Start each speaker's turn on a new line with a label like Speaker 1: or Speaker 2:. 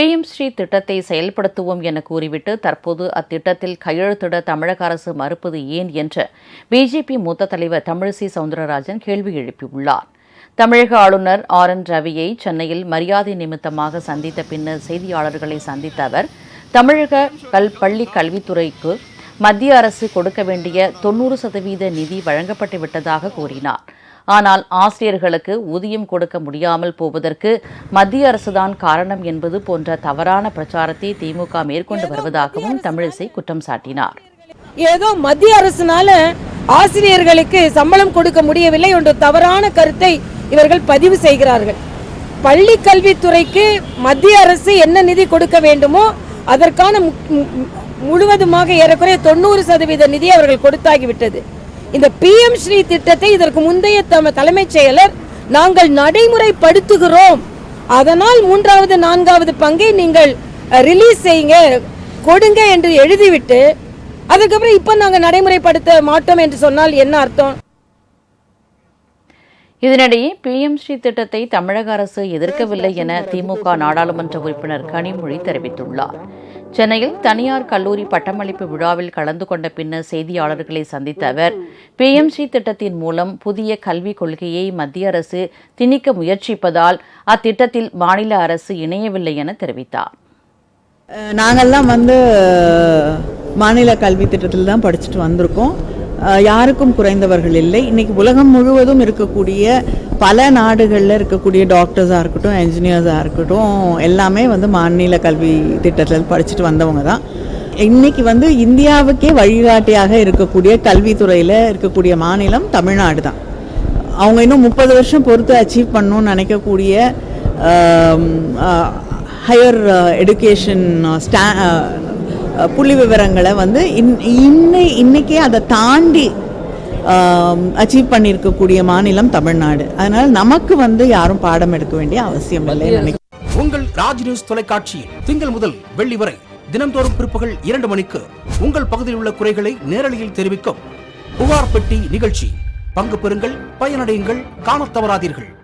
Speaker 1: PM Sri திட்டத்தை செயல்படுத்துவோம் என கூறிவிட்டு தற்போது அத்திட்டத்தில் கையெழுத்திட தமிழக அரசு மறுப்பது ஏன் என்று பிஜேபி மூத்த தலைவர் தமிழிசை சவுந்தரராஜன் கேள்வி எழுப்பியுள்ளார். தமிழக ஆளுநர் ஆர் என் ரவியை சென்னையில் மரியாதை நிமித்தமாக சந்தித்த பின்னர் செய்தியாளர்களை சந்தித்த அவர் தமிழக கல் பள்ளி கல்வித்துறைக்கு மத்திய அரசு கொடுக்க வேண்டிய தொன்னூறு சதவீத நிதி வழங்கப்பட்டு விட்டதாக கூறினார். ஆனால் ஆசிரியர்களுக்கு ஊதியம் கொடுக்க முடியாமல் போவதற்கு மத்திய அரசுதான் காரணம் என்பது போன்ற தவறான பிரச்சாரத்தை திமுக மேற்கொண்டு வருவதாகவும் தமிழிசை குற்றம் சாட்டினார்.
Speaker 2: ஏதோ மத்திய அரசுனால ஆசிரியர்களுக்கு சம்பளம் கொடுக்க முடியவில்லை என்ற தவறான கருத்தை இவர்கள் பதிவு செய்கிறார்கள். பள்ளி கல்வித்துறைக்கு மத்திய அரசு என்ன நிதி கொடுக்க வேண்டுமோ அதற்கான முழுவதுமாக ஏறக்குறைய தொண்ணூறு சதவீத நிதி அவர்கள் கொடுத்தாகிவிட்டது. இந்த பிஎம் ஸ்ரீ திட்டத்தை இதற்கு முந்தைய தம- தலைமைச் செயலர் நாங்கள் நடைமுறைப்படுத்துகிறோம். அதனால் மூன்றாவது நான்காவது பங்கை நீங்கள் ரிலீஸ் செய்யுங்க கொடுங்க என்று எழுதிவிட்டு அதுக்கப்புறம் இப்போ நாங்கள் நடைமுறைப்படுத்த மாட்டோம் என்று சொன்னால் என்ன அர்த்தம்?
Speaker 1: இதனிடையே பிஎம் ஸ்ரீ திட்டத்தை தமிழக அரசு எதிர்க்கவில்லை என திமுக நாடாளுமன்ற உறுப்பினர் கனிமொழி தெரிவித்துள்ளார். சென்னையில் தனியார் கல்லூரி பட்டமளிப்பு விழாவில் கலந்து கொண்ட பின்னர் செய்தியாளர்களை சந்தித்த அவர் பிஎம் ஸ்ரீ திட்டத்தின் மூலம் புதிய கல்விக் கொள்கையை மத்திய அரசு திணிக்க முயற்சிப்பதால் அத்திட்டத்தில் மாநில அரசு இணையவில்லை என தெரிவித்தார்.
Speaker 3: நாங்கள்லாம் நாங்கெல்லாம் வந்து மாநில கல்வி திட்டத்தில் தான் படிச்சுட்டு வந்திருக்கோம். யாருக்கும் குறைந்தவர்கள் இல்லை. இன்றைக்கி உலகம் முழுவதும் இருக்கக்கூடிய பல நாடுகளில் இருக்கக்கூடிய டாக்டர்ஸாக இருக்கட்டும் என்ஜினியர்ஸாக இருக்கட்டும் எல்லாமே வந்து மாநில கல்வி திட்டத்தில் படிச்சுட்டு வந்தவங்க தான். இன்னைக்கு வந்து இந்தியாவுக்கே வழிகாட்டியாக இருக்கக்கூடிய கல்வித்துறையில் இருக்கக்கூடிய மாநிலம் தமிழ்நாடு தான். அவங்க இன்னும் முப்பது வருஷம் பொறுத்து அச்சீவ் பண்ணணும்னு நினைக்கக்கூடிய ஹையர் எடுகேஷன் ஸ்டா புள்ளி விவரங்களை வந்து இன் இன்னை இன்னைக்கே அதை தாண்டி அச்சீவ் பண்ணியிருக்கக்கூடிய மாநிலம் தமிழ்நாடு. அதனால் நமக்கு வந்து யாரும் பாடம் எடுக்க வேண்டிய அவசியம் இல்லை நினைக்கிறேன்.
Speaker 4: உங்கள் ராஜ் நியூஸ் தொலைக்காட்சியில் திங்கள் முதல் வெள்ளி வரை தினம்தோறும் பிற்பகல் இரண்டு மணிக்கு உங்கள் பகுதியில் உள்ள குறைகளை நேரலையில் தெரிவிக்கும் புகார் பெட்டி நிகழ்ச்சி. பங்கு பெறுங்கள் பயனடையுங்கள் காணத் தவறாதீர்கள்.